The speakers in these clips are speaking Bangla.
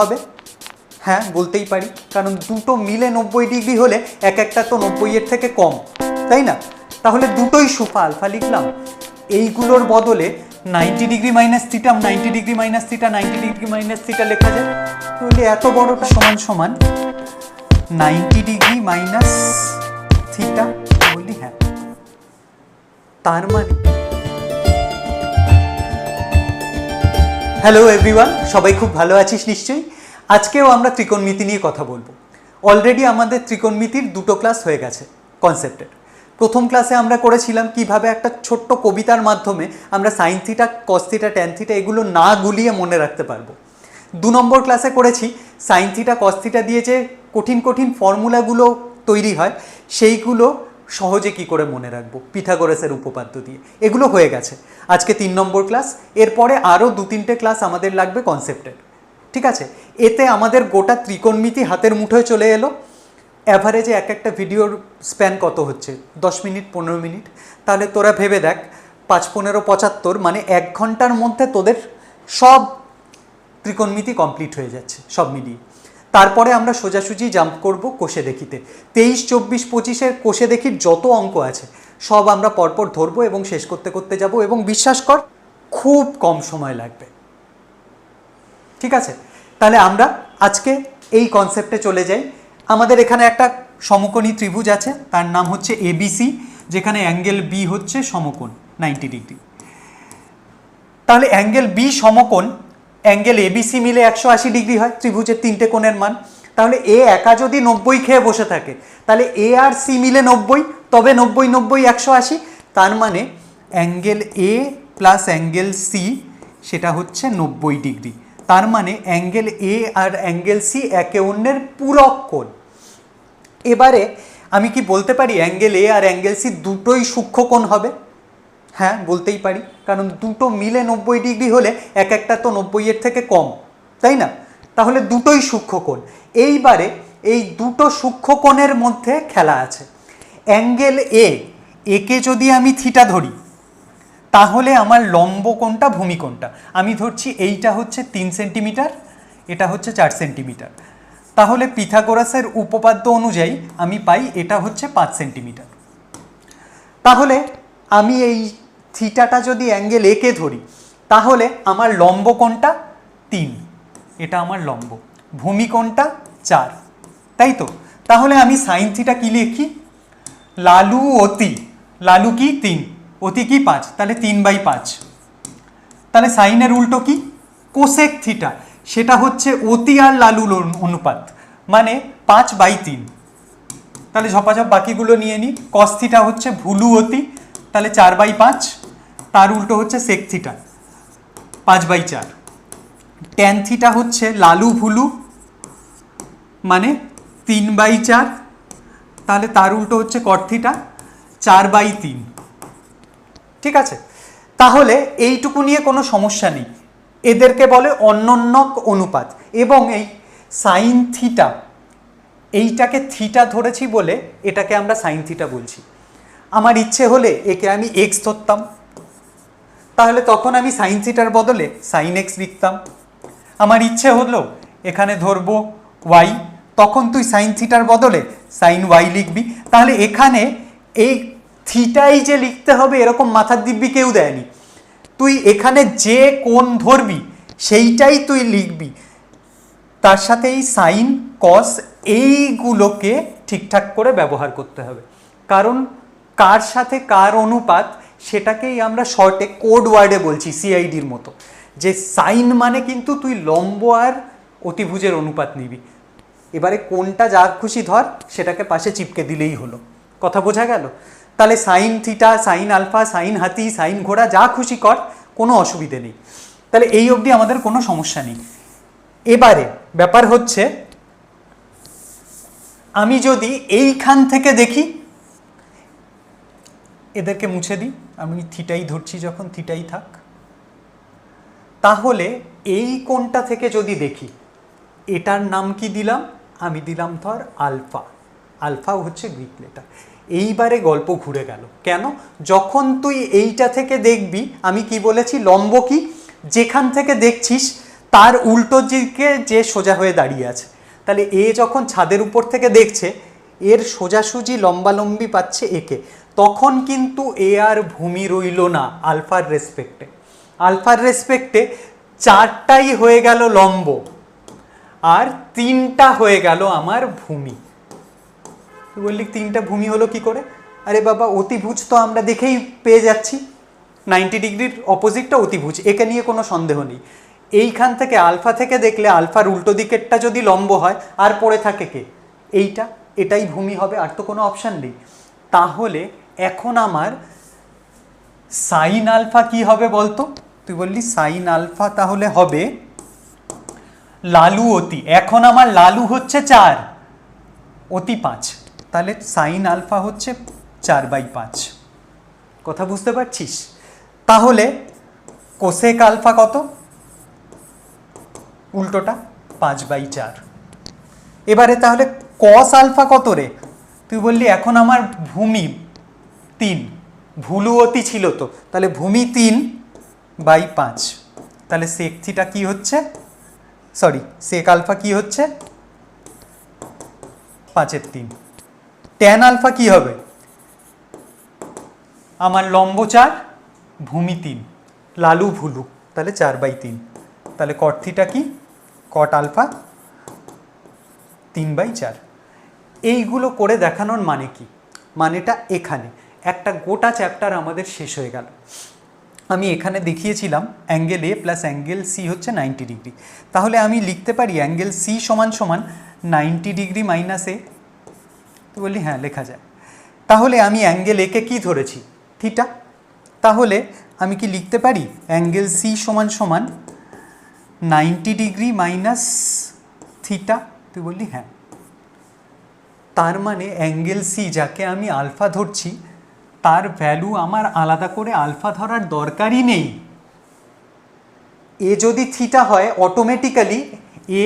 হবে। হ্যাঁ বলতেই পারি। কারণ দুটো মিলে নব্বই ডিগ্রি হলে এক একটা তো নব্বইয়ের থেকে কম, তাই না? তাহলে দুটোই সুফা আলফা লিখলাম। এইগুলোর বদলে ninety degree minus theta ninety degree minus theta ninety degree minus theta লেখা যায়। তাহলে এত বড়টা সমান সমান নাইনটি ডিগ্রি মাইনাস থিটা বলি হ্যাঁ। তার মানে হ্যালো এভরিওয়ান সবাই খুব ভালো আছিস নিশ্চয়ই? আজকেও আমরা ত্রিকোণমিতি নিয়ে কথা বলব। অলরেডি আমাদের ত্রিকোণমিতির দুটো ক্লাস হয়ে গেছে কনসেপ্টের প্রথম ক্লাসে আমরা করেছিলাম কীভাবে একটা ছোট্ট কবিতার মাধ্যমে আমরা sine theta cos theta tan theta এগুলো না গুলিয়ে মনে রাখতে পারব। দু নম্বর ক্লাসে করেছি সাইন থিটা কস থিটা দিয়ে যে কঠিন কঠিন ফর্মুলাগুলো তৈরি হয়, সেইগুলো সহজে কি করে মনে রাখব? পিথাগোরাসের উপপাদ্য দিয়ে। এগুলো হয়ে গেছে। আজকে তিন নম্বর ক্লাস। এরপরে আরও দু তিনটে ক্লাস আমাদের লাগবে কনসেপ্টের ঠিক আছে? এতে আমাদের গোটা ত্রিকোণমিতি হাতের মুঠোয় চলে এলো। অ্যাভারেজে এক একটা ভিডিওর স্প্যান কত হচ্ছে? দশ মিনিট, পনেরো মিনিট। তাহলে তোরা ভেবে দেখ, পাঁচ, পনেরো, পঁচাত্তর মানে এক ঘণ্টার মধ্যে তোদের সব ত্রিকোণমিতি কমপ্লিট হয়ে যাচ্ছে, সব মিলিয়ে। তারপরে আমরা সোজাসুজি জাম্প করব কোষে দেখিতে। তেইশ, চব্বিশ, পঁচিশের কোষে দেখির যত অঙ্ক আছে, সব আমরা পরপর ধরবো এবং শেষ করতে করতে যাব এবং বিশ্বাস কর, খুব কম সময় লাগবে। ঠিক আছে? তাহলে আমরা আজকে এই কনসেপ্টে চলে যাই। আমাদের এখানে একটা সমকোণী ত্রিভুজ আছে, তার নাম হচ্ছে এবিসি যেখানে অ্যাঙ্গেল বি হচ্ছে সমকোণ নাইনটি ডিগ্রি তাহলে অ্যাঙ্গেল বি সমকোণ অ্যাঙ্গেল এবিসি মিলে একশো আশি ডিগ্রি হয়, ত্রিভুজের তিনটে কোণের মান। তাহলে এ একা যদি নব্বই খেয়ে বসে থাকে, তাহলে এ আর সি মিলে নব্বই, তবে নব্বই নব্বই, একশো আশি। তার মানে angle A plus angle C সেটা হচ্ছে নব্বই ডিগ্রি। তার মানে অ্যাঙ্গেল এ আর অ্যাঙ্গেল সি একে অন্যের পূরক কোণ। এবারে আমি কি বলতে পারি অ্যাঙ্গেল এ আর অ্যাঙ্গেল সি দুটোই সূক্ষ্ম কোণ হবে? হ্যাঁ বলতেই পারি। কারণ দুটো মিলে নব্বই ডিগ্রি হলে এক একটা তো নব্বইয়ের থেকে কম, তাই না? তাহলে দুটোই সূক্ষ্ম কোণ। এইবারে এই দুটো সূক্ষ্ম কোণের মধ্যে খেলা আছে। অ্যাঙ্গেল এ একে যদি আমি থিটা ধরি, তাহলে আমার লম্ব কোণটা ভূমি কোণটা আমি ধরছি এইটা হচ্ছে তিন সেন্টিমিটার, এটা হচ্ছে চার সেন্টিমিটার। তাহলে পিথাগোরাসের উপপাদ্য অনুযায়ী আমি পাই এটা হচ্ছে পাঁচ সেন্টিমিটার। তাহলে আমি এই থিটাটা যদি অ্যাঙ্গেল একে ধরি, তাহলে আমার লম্ব কোণটা তিন। এটা আমার লম্ব। ভূমি কোণটা চার। তাই তো? তাহলে আমি সাইন থিটা কি লিখি? লালু অতি। লালু কি তিন, অতি কি পাঁচ। তাহলে তিন বাই পাঁচ। তাহলে সাইনের উল্টো কি? Cosec theta. সেটা হচ্ছে অতি আর লালুর অনু- অনুপাত। মানে পাঁচ বাই তিন। তাহলে ঝপাঝপ বাকিগুলো নিয়ে নিই। কস থিটা হচ্ছে ভুলু অতি তাহলে চার বাই পাঁচ, তার উল্টো হচ্ছে সেক থিটা পাঁচ বাই চার। ট্যান থিটা হচ্ছে লালু ভুলু মানে তিন বাই চার, তাহলে তার উল্টো হচ্ছে কট থিটা চার বাই তিন। ঠিক আছে? তাহলে এইটুকু নিয়ে কোনো সমস্যা নেই। এদেরকে বলে অন্যন্যক অনুপাত এবং এই সাইন থিটা এইটাকে থিটা ধরেছি বলে এটাকে আমরা সাইন থিটা বলছি। আমার ইচ্ছে হলে একে আমি এক্স ধরতাম। তাহলে তখন আমি সাইন থিটার বদলে সাইন এক্স লিখতাম। আমার ইচ্ছে হলো এখানে ধরবো ওয়াই তখন তুই সাইন থিটার বদলে সাইন ওয়াই লিখবি। তাহলে এখানে এই থিটাই যে লিখতে হবে এরকম মাথার দিব্যি কেউ দেয়নি। তুই এখানে যে কোন ধরবি, সেইটাই তুই লিখবি। তার সাথে এই সাইন কস এইগুলোকে ঠিকঠাক করে ব্যবহার করতে হবে। কারণ কার সাথে কার অনুপাত সেটাকেই আমরা শর্টে কোড ওয়ার্ডে বলছি সিআইডির মতো। যে সাইন মানে কিন্তু তুই লম্ব আর অতিভুজের অনুপাত নিবি। এবারে কোনটা যা খুশি ধর, সেটাকে পাশে চিপকে দিলেই হলো। কথা বোঝা গেল? তাহলে sine theta sine alpha sine হাতি সাইন ঘোড়া যা খুশি কর, কোনো অসুবিধে নেই। তাহলে এই অবধি আমাদের কোনো সমস্যা নেই। এবারে ব্যাপার হচ্ছে, আমি যদি এইখান থেকে দেখি এদেরকে মুছে দিই। আমি থিটাই ধরছি যখন, থিটাই থাক। তাহলে এই কোণটা থেকে যদি দেখি, এটার নাম কি দিলাম? আমি দিলাম ধর আলফা। আলফা হচ্ছে গ্রিক লেটার। এইবারে গল্প ঘুরে গেল। কেন? যখন তুই এইটা থেকে দেখবি, আমি কি বলেছি? লম্ব কি? যেখান থেকে দেখছিস, তার উল্টো দিকে যে সোজা হয়ে দাঁড়িয়ে আছে। তাহলে এ যখন ছাদের উপর থেকে দেখছে, এর সোজাসুজি লম্বালম্বি পাচ্ছে একে। তখন কিন্তু এ আর ভূমি রইল না আলফার রেসপেক্টে আলফার রেসপেক্টে চারটাই হয়ে গেল লম্ব, আর তিনটা হয়ে গেল আমার ভূমি। বললি, তিনটা ভূমি হলো কি করে? আরে বাবা, অতিভুজ তো আমরা দেখেই পেয়ে যাচ্ছি। নাইনটি ডিগ্রির অপোজিটটা অতিভুজ, একে নিয়ে কোনো সন্দেহ নেই। এইখান থেকে আলফা থেকে দেখলে আলফার উল্টো দিকেরটা যদি লম্ব হয়, আর পড়ে থাকে কে? এইটা, এটাই ভূমি হবে, আর তো কোনো অপশান নেই। তাহলে এখন আমার সাইন আলফা কি হবে বলতো? তুই বললি সাইন আলফা তাহলে হবে লালু অতি। এখন আমার লালু হচ্ছে চার, অতি পাঁচ। তাহলে সাইন আলফা হচ্ছে চার বাই পাঁচ। কথা বুঝতে পারছিস? তাহলে কোসেক আলফা কত? উল্টোটা পাঁচ বাই চার। এবারে তাহলে কস আলফা কত রে? তুই বললি এখন আমার ভূমি তিন। ভুলু অতি ছিল তো। তাহলে ভূমি তিন বাই পাঁচ। তাহলে সেক থিটা কি হচ্ছে? সরি সেক আলফা কি হচ্ছে? পাঁচের তিন। ট্যান আলফা কি হবে? আমার লম্ব চার ভূমি তিন। লালু ভুলু। তাহলে চার বাই তিন। তাহলে কট থিটা কি? কট আলফা তিন বাই চার। এইগুলো করে দেখানোর মানে কি? মানেটা এখানে। একটা গোটা চ্যাপ্টার আমাদের শেষ হয়ে গেল। আমি এখানে দেখিয়েছিলাম angle A plus angle C হচ্ছে নাইনটি ডিগ্রি তাহলে আমি লিখতে পারি অ্যাঙ্গেল সি সমান সমান নাইনটি ডিগ্রি মাইনাস এ তো বললি হ্যাঁ লেখা যায়। তাহলে আমি অ্যাঙ্গেল একে কি ধরেছি? থিটা তাহলে আমি কি লিখতে পারি? অ্যাঙ্গেল সি সমান সমান নাইনটি ডিগ্রি মাইনাস থিটা তুই বললি হ্যাঁ। তার মানে অ্যাঙ্গেল সি যাকে আমি আলফা ধরছি তার ভ্যালু আমার আলাদা করে আলফা ধরার দরকারই নেই। এ যদি থিটা হয় automatically A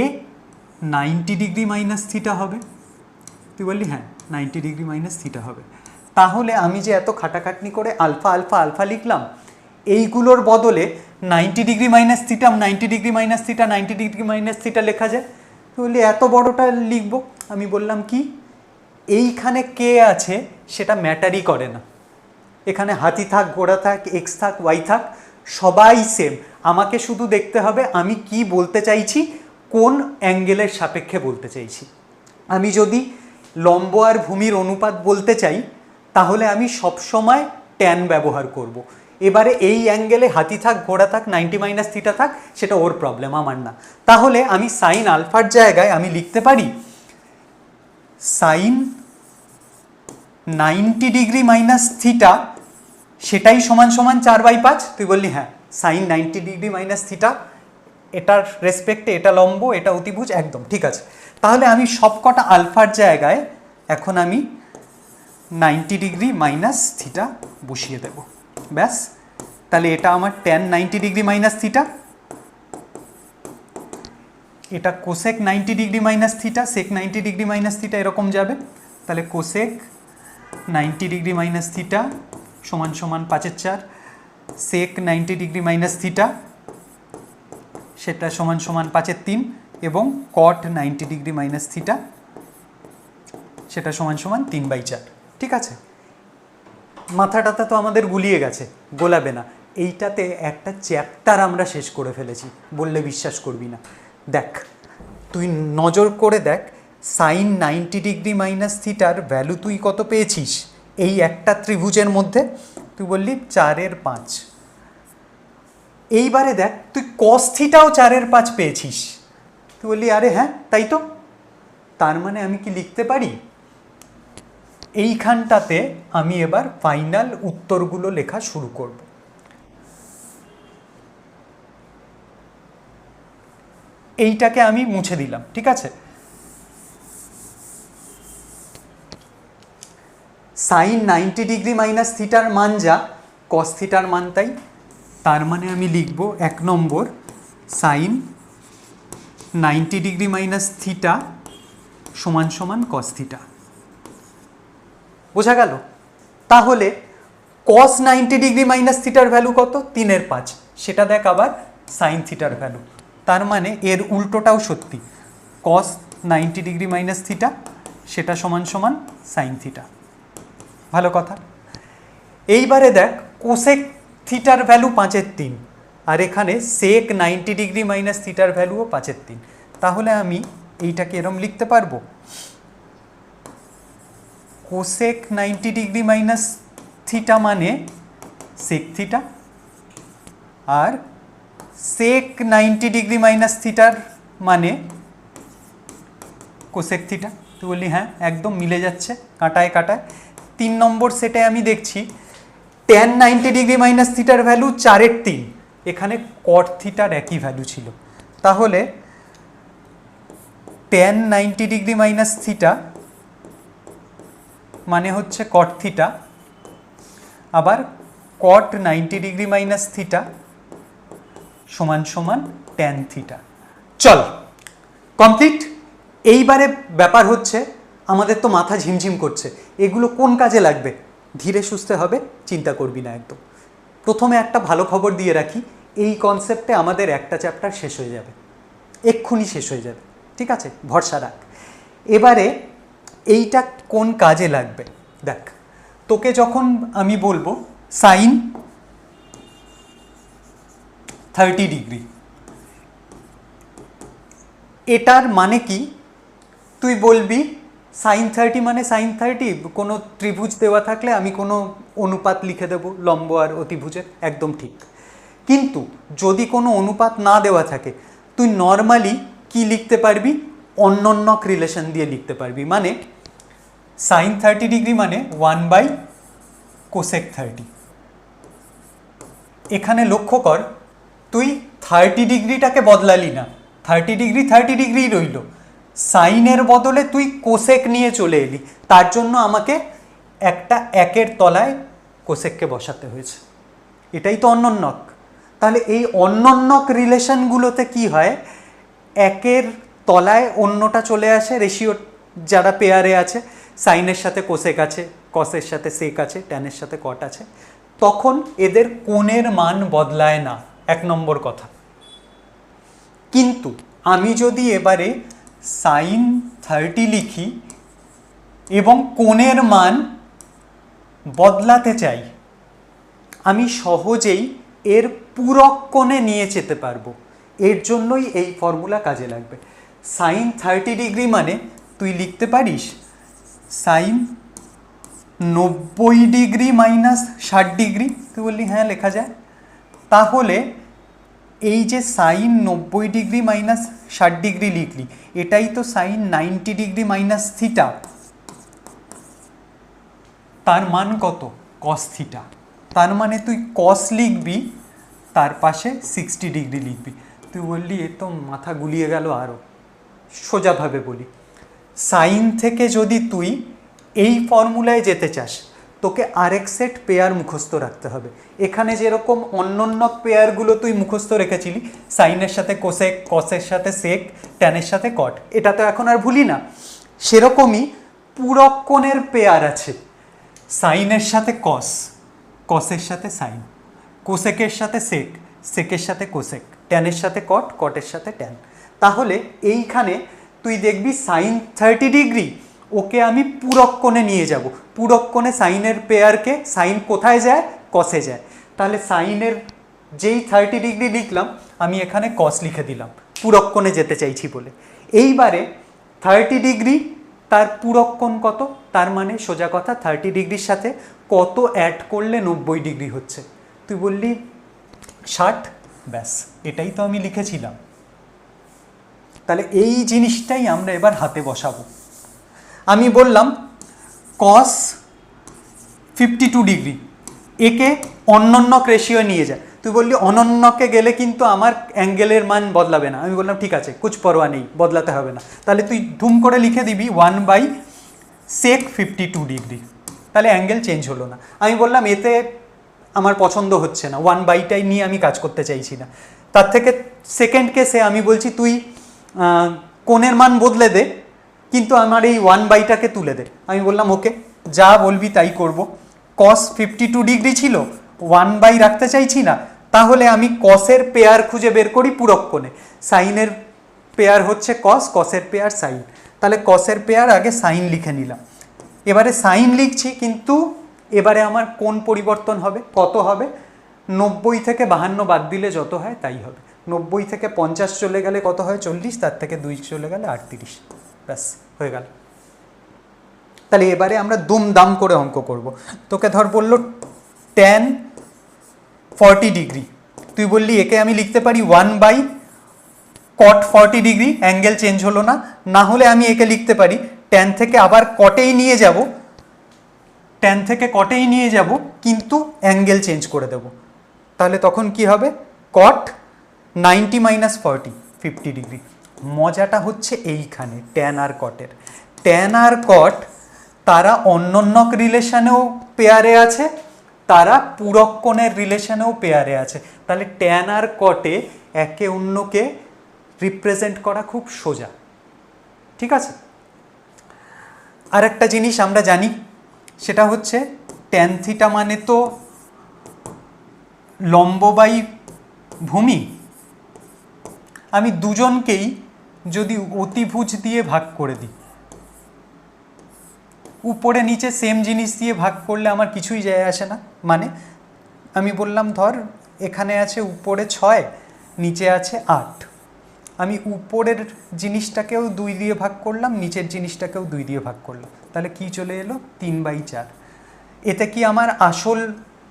ninety degree minus theta হবে। তুই বললি হ্যাঁ নাইনটি ডিগ্রি মাইনাস থিটা হবে। তাহলে আমি যে এত খাটাখাটনি করে আলফা আলফা আলফা লিখলাম, এইগুলোর বদলে ninety degree minus theta ninety degree minus theta ninety degree minus theta লেখা যায়। তুই বললি, এত বড়টা লিখব। আমি বললাম কি, এইখানে কে আছে, সেটা ম্যাটারই করে না। এখানে হাতি থাক, ঘোড়া থাক, এক্স থাক, ওয়াই থাক, সবাই সেম আমাকে শুধু দেখতে হবে আমি কি বলতে চাইছি, কোন অ্যাঙ্গেলের সাপেক্ষে বলতে চাইছি। আমি যদি লম্ব আর ভূমির অনুপাত বলতে চাই, তাহলে আমি সবসময় ট্যান ব্যবহার করব। এবারে এই অ্যাঙ্গেলে হাতি থাক, ঘোড়া থাক, নাইনটি মাইনাস থিটা থাক, সেটা ওর প্রবলেম আমার না। তাহলে আমি সাইন আলফার জায়গায় আমি লিখতে পারি sine ninety degree minus theta সেটাই সমান সমান চার বাই পাঁচ। তুই বললি হ্যাঁ sine ninety degree minus theta এটার রেসপেক্টে এটা লম্ব, এটা অতিভুজ, একদম, ঠিক আছে। তাহলে আমি সবকটা আলফার জায়গায় এখন আমি নাইনটি ডিগ্রি মাইনাস থিটা বসিয়ে দেব। ব্যাস, তাহলে এটা আমার tan ninety degree minus theta এটা cosec ninety degree minus theta sec ninety degree minus theta এরকম যাবে। তাহলে cosec ninety degree minus theta সমান সমান পাঁচের চার sec ninety degree minus theta সেটা সমান সমান পাঁচের তিন এবং cot ninety degree minus theta সেটা সমান সমান তিন বাই চার। ঠিক আছে? মাথাটাতে তো আমাদের গুলিয়ে গেছে, গোলাবে না। এইটাতে একটা চ্যাপ্টার আমরা শেষ করে ফেলেছি, বললে বিশ্বাস করবি না। দেখ, তুই নজর করে দেখ সাইন নাইনটি ডিগ্রি মাইনাস থিটার ভ্যালু তুই কত পেয়েছিস? এই একটা ত্রিভুজের মধ্যে তুই বললি চারের পাঁচ। এইবারে দেখ, তুই কস্থিটাও চারের পাঁচ পেয়েছিস। তুই বললি, আরে হ্যাঁ তাই তো? তার মানে আমি কি লিখতে পারি? এইখানটাতে আমি এবার ফাইনাল উত্তরগুলো লেখা শুরু করব। এইটাকে আমি মুছে দিলাম, ঠিক আছে? সাইন নাইনটি ডিগ্রি মাইনাস থিটার মান যা কস থিটার মান তাই। তার মানে আমি লিখব এক number sine ninety degree minus theta সমান সমান কস থিটা। বোঝা গেল? তাহলে কস নাইনটি ডিগ্রি মাইনাস থিটার ভ্যালু কত? তিনের পাঁচ। সেটা দেখ আবার সাইন থিটার ভ্যালু। তার মানে এর উল্টোটাও সত্যি। Cos ninety degree minus theta, সেটা সমান সমান সাইন থিটা। ভালো কথা। এইবারে দেখ কোসেক থিটার ভ্যালু পাঁচের তিন, আর এখানে সেক নাইনটি ডিগ্রি মাইনাস থিটার ভ্যালুও পাঁচের তিন। তাহলে আমি এইটাকে এরম লিখতে পারব। Cosec ninety degree minus theta মানে সেক থিটা আর সেক নাইনটি ডিগ্রি মাইনাস থিটার মানে কোসেক থিটা তুই বললি হ্যাঁ একদম মিলে যাচ্ছে, কাটায় কাটায়। তিন নম্বর সেটে আমি দেখছি টেন নাইনটি ডিগ্রি মাইনাস থিটার ভ্যালু চারের তিন। এখানে কট থিটার একই ভ্যালু ছিল। তাহলে tan ninety degree minus theta মানে হচ্ছে কট থিটা আবার cot ninety degree minus theta সমান সমান ট্যান থিটা চল কমপ্লিট এইবারে ব্যাপার হচ্ছে আমাদের তো মাথা ঝিমঝিম করছে। এগুলো কোন কাজে লাগবে? ধীরে সুস্থে হবে, চিন্তা করবি না একদম। প্রথমে একটা ভালো খবর দিয়ে রাখি, এই কনসেপ্টে আমাদের একটা চ্যাপ্টার শেষ হয়ে যাবে। এক্ষুনি শেষ হয়ে যাবে। ঠিক আছে? ভরসা রাখ। এবারে এইটা কোন কাজে লাগবে? দেখ, তোকে যখন আমি বলব সাইন থার্টি ডিগ্রি এটার মানে কি? তুই বলবি সাইন থার্টি মানে সাইন থার্টি, কোনো ত্রিভুজ দেওয়া থাকলে আমি কোনো অনুপাত লিখে দেবো, লম্ব আর অতিভুজের, একদম ঠিক। কিন্তু যদি কোনো অনুপাত না দেওয়া থাকে, তুই নর্মালি কি লিখতে পারবি? অন্য অন্যন্যক রিলেশন দিয়ে লিখতে পারবি। মানে সাইন থার্টি ডিগ্রি মানে ওয়ান বাই কোসেক থার্টি। এখানে লক্ষ্য কর, তুই থার্টি ডিগ্রিটাকে বদলালি না। থার্টি ডিগ্রি থার্টি ডিগ্রি রইল। সাইনের বদলে তুই কোসেক নিয়ে চলে এলি। তার জন্য আমাকে একটা একের তলায় কোসেককে বসাতে হয়েছে। এটাই তো অন্যন্যক তাহলে এই অন্যন্যক রিলেশনগুলোতে কি হয়? একের তলায় অন্যটা চলে আসে, রেশিও যারা পেয়ারে আছে, সাইনের সাথে কোসেক আছে, কসের সাথে সেক আছে, ট্যানের সাথে কট আছে, তখন এদের কোণের মান বদলায় না। এক নম্বর কথা। কিন্তু আমি যদি এবারে সাইন থার্টি লিখি এবং কোণের মান বদলাতে চাই। আমি সহজেই এর পূরক কোণে নিয়ে যেতে পারব। এর জন্যই এই ফর্মুলা কাজে লাগবে। সাইন থার্টি ডিগ্রি মানে তুই লিখতে পারিস সাইন নব্বই ডিগ্রি মাইনাস ষাট ডিগ্রি। তুই বললি হ্যাঁ লেখা যায়। তাহলে এই যে সাইন নব্বই ডিগ্রি মাইনাস ষাট ডিগ্রি লিখলি, এটাই তো sine ninety degree minus theta. তার মান কত? Cos theta. তার মানে তুই কস লিখবি, তার পাশে সিক্সটি ডিগ্রি লিখবি। তুই বললি, এ তো মাথা গুলিয়ে গেল আরও সোজাভাবে বলি। সাইন থেকে যদি তুই এই ফর্মুলায় যেতে চাস তোকে আরেক সেট পেয়ার মুখস্থ রাখতে হবে। এখানে যেরকম অন্যান্য পেয়ারগুলো তুই মুখস্থ রেখেছিলি সাইনের সাথে কোসেক কসের সাথে সেক ট্যানের সাথে কট এটা তো এখন আর ভুলি না। সেরকমই পূরক কোণের পেয়ার আছে। সাইনের সাথে কস কসের সাথে সাইন কোসেকের সাথে সেক সেকের সাথে কোসেক ট্যানের সাথে কট কটের সাথে ট্যান তাহলে এইখানে তুই দেখবি সাইন থার্টি ডিগ্রি ওকে আমি পূরক কোণে নিয়ে যাব। পূরক কোণে সাইনের পেয়ারকে সাইন কোথায় যায়? কসে যায়। তাহলে সাইনের যেই থার্টি ডিগ্রি লিখলাম, আমি এখানে কস লিখে দিলাম। পূরক কোণে যেতে চাইছি বলে। এইবারে থার্টি ডিগ্রি তার পূরক কোণ কত? তার মানে সোজা কথা থার্টি ডিগ্রির সাথে কত অ্যাড করলে নব্বই ডিগ্রি হচ্ছে? তুই বললি, ষাট? ব্যাস, এটাই তো আমি লিখেছিলাম। তাহলে এই জিনিসটাই আমরা এবার হাতে বসাবো। আমি বললাম কস ফিফটি টু ডিগ্রি একে অনন্যক রেশিও নিয়ে যায়। তুই বললি অনন্যকে গেলে কিন্তু আমার অ্যাঙ্গেলের মান বদলাবে না। আমি বললাম, ঠিক আছে, কুছ পরোয়া নেই, বদলাতে হবে না। তাহলে তুই ধুম করে লিখে দিবি one by sec fifty two degree তাহলে অ্যাঙ্গেল চেঞ্জ হলো না। আমি বললাম, এতে আমার পছন্দ হচ্ছে না। ওয়ান বাইটাই নিয়ে আমি কাজ করতে চাইছি না। তার থেকে সেকেন্ড কেসে আমি বলছি, তুই কোণের মান বদলে দে। কিন্তু আমার এই ওয়ান বাইটাকে তুলে দে। আমি বললাম, ওকে, যা বলবি তাই করব। কস ফিফটি টু ডিগ্রি ছিল ওয়ান বাই রাখতে চাইছি না, তাহলে আমি কসের পেয়ার খুঁজে বের করি পুরক্ষণে সাইনের পেয়ার হচ্ছে কস কসের পেয়ার সাইন তাহলে কসের পেয়ার আগে সাইন লিখে নিলাম। এবারে সাইন লিখছি, কিন্তু এবারে আমার কোন পরিবর্তন হবে, কত হবে? নব্বই থেকে বাহান্ন বাদ দিলে যত হয় তাই হবে। নব্বই থেকে পঞ্চাশ চলে গেলে কত হয়? চল্লিশ, তার থেকে দুই চলে গেলে আটত্রিশ। ব্যাস, হয়ে গেল। তাহলে এবারে আমরা দুমদাম করে অঙ্ক করব। তোকে ধর বলল টেন ফর্টি ডিগ্রি তুই বললি একে আমি লিখতে পারি one by cot forty degree angle change হলো না। না হলে আমি একে লিখতে পারি টেন থেকে আবার কটেই নিয়ে যাব। টেন থেকে কটেই নিয়ে যাব, কিন্তু অ্যাঙ্গেল চেঞ্জ করে দেব। তাহলে তখন কি হবে? Cot ninety minus forty fifty degree মজাটা হচ্ছে এইখানে ট্যান আর কটের ট্যান আর কট তারা অন্যন্যক রিলেশনেও পেয়ারে আছে, তারা পুরক্ষণের রিলেশনেও পেয়ারে আছে। তাহলে ট্যান আর কটে একে অন্যকে রিপ্রেজেন্ট করা খুব সোজা। ঠিক আছে? আর একটা জিনিস আমরা জানি, সেটা হচ্ছে ট্যান থিটা মানে তো লম্ববাই ভূমি। আমি দুজনকেই যদি অতিভুজ দিয়ে ভাগ করে দিই। উপরে নিচে সেম জিনিস দিয়ে ভাগ করলে আমার কিছুই যায় আসে না। মানে আমি বললাম, ধর, এখানে আছে উপরে ছয়, নিচে আছে আট। আমি উপরের জিনিসটাকেও দুই দিয়ে ভাগ করলাম, নিচের জিনিসটাকেও দুই দিয়ে ভাগ করলাম। তাহলে কি চলে এলো? তিন বাই চার। এতে কি আমার আসল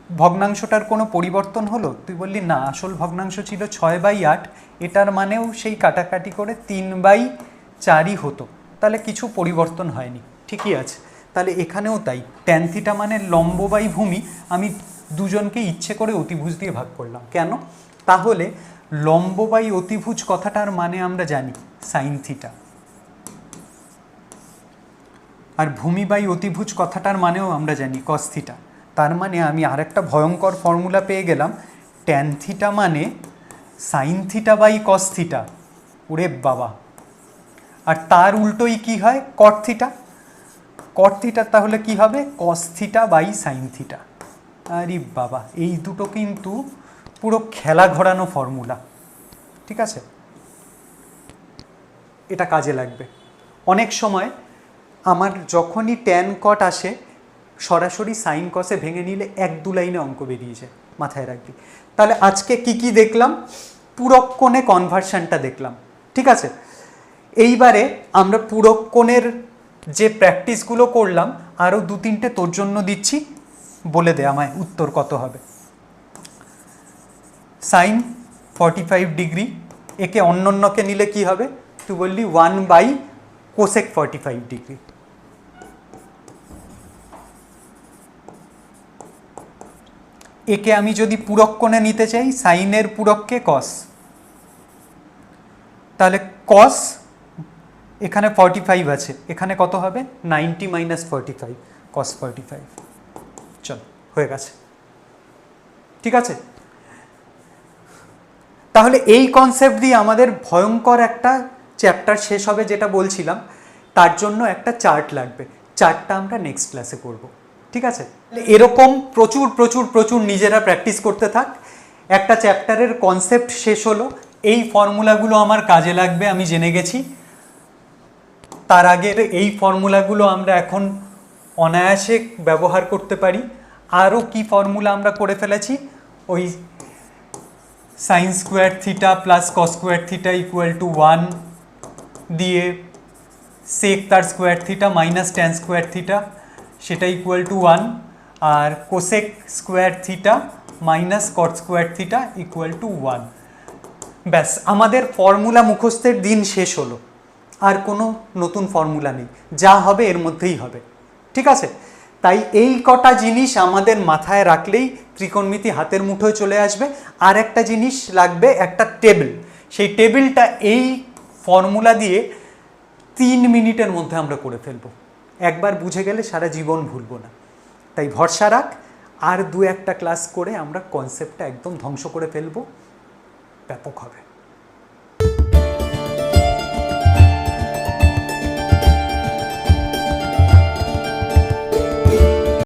ভগ্নাংশটার কোনো পরিবর্তন হলো? তুই বললি, না, আসল ভগ্নাংশ ছিল ছয় বাই আট। এটার মানেও সেই কাটাকাটি করে তিন বাই চারই হতো। তাহলে কিছু পরিবর্তন হয়নি। ঠিকই আছে। তাহলে এখানেও তাই। ট্যান থিটা মানে লম্ব বাই ভূমি। আমি দুজনকে ইচ্ছে করে অতিভুজ দিয়ে ভাগ করলাম। কেন? তাহলে লম্ব বাই অতিভুজ কথাটার মানে আমরা জানি সাইন থিটা আর ভূমি বাই অতিভুজ কথাটার মানেও আমরা জানি কস থিটা তার মানে আমি আরেকটা ভয়ঙ্কর ফর্মুলা পেয়ে গেলাম ট্যান থিটা মানে sine theta by cos theta ওরে বাবা। আর তার উল্টোই কি হয়? কট থিটা কট থিটা তাহলে কি হবে? Cos theta by sine theta আরে বাবা, এই দুটো কিন্তু পুরো খেলা ঘোরানো ফর্মুলা ঠিক আছে? এটা কাজে লাগবে। অনেক সময় আমার যখনই ট্যান কট আসে সরাসরি সাইন কসে ভেঙে নিলে এক দু লাইনে অঙ্ক বেরিয়ে যায় মাথায় রাখবি। তাহলে আজকে কি কি দেখলাম? পুরক্ষণে কনভার্সনটা দেখলাম, ঠিক আছে? এইবারে আমরা পুরক্ষণের যে প্র্যাকটিসগুলো করলাম, আরও দু তিনটে তোর জন্য দিচ্ছি, বলে দে আমায় উত্তর কত হবে। সাইন ফর্টি ফাইভ ডিগ্রি, একে অন্যন্যকে নিলে কি হবে? তুই বললি one by cosec forty five degree. একে আমি যদি পুরক্ষণে নিতে চাই, সাইনের পুরককে কস তাহলে কস এখানে ফর্টি ফাইভ আছে। এখানে কত হবে? Ninety minus forty five cos forty five চল, হয়ে গেছে। ঠিক আছে? তাহলে এই কনসেপ্ট দিয়ে আমাদের ভয়ঙ্কর একটা চ্যাপ্টার শেষ হবে যেটা বলছিলাম। তার জন্য একটা চার্ট লাগবে। চার্টটা আমরা নেক্সট ক্লাসে করব। ঠিক আছে? এরকম প্রচুর প্রচুর প্রচুর নিজেরা প্র্যাকটিস করতে থাক। একটা চ্যাপ্টারের কনসেপ্ট শেষ হলো। এই ফর্মুলাগুলো আমার কাজে লাগবে, আমি জেনে গেছি। তার আগের এই ফর্মুলাগুলো আমরা এখন অনায়াসে ব্যবহার করতে পারি। আরও কি ফর্মুলা আমরা করে ফেলেছি? ওই sine square theta plus cos square theta equal to one দিয়ে সেক তার square theta minus tan square theta সেটা equal to one R cosec square theta minus cot square theta equal to one ব্যাস, আমাদের ফর্মুলা মুখস্থের দিন শেষ হলো। আর কোনো নতুন ফর্মুলা নেই। যা হবে, এর মধ্যেই হবে। ঠিক আছে? তাই এই কটা জিনিস আমাদের মাথায় রাখলেই ত্রিকোণমিতি হাতের মুঠোয় চলে আসবে। আর একটা জিনিস লাগবে, একটা টেবিল সেই টেবিলটা এই ফর্মুলা দিয়ে তিন মিনিটের মধ্যে আমরা করে ফেলব। একবার বুঝে গেলে সারা জীবন ভুলবো না। তাই ভরসা রাখ, আর দু একটা ক্লাস করে আমরা কনসেপ্টটা একদম ধ্বংস করে ফেলব। ব্যাপক হবে।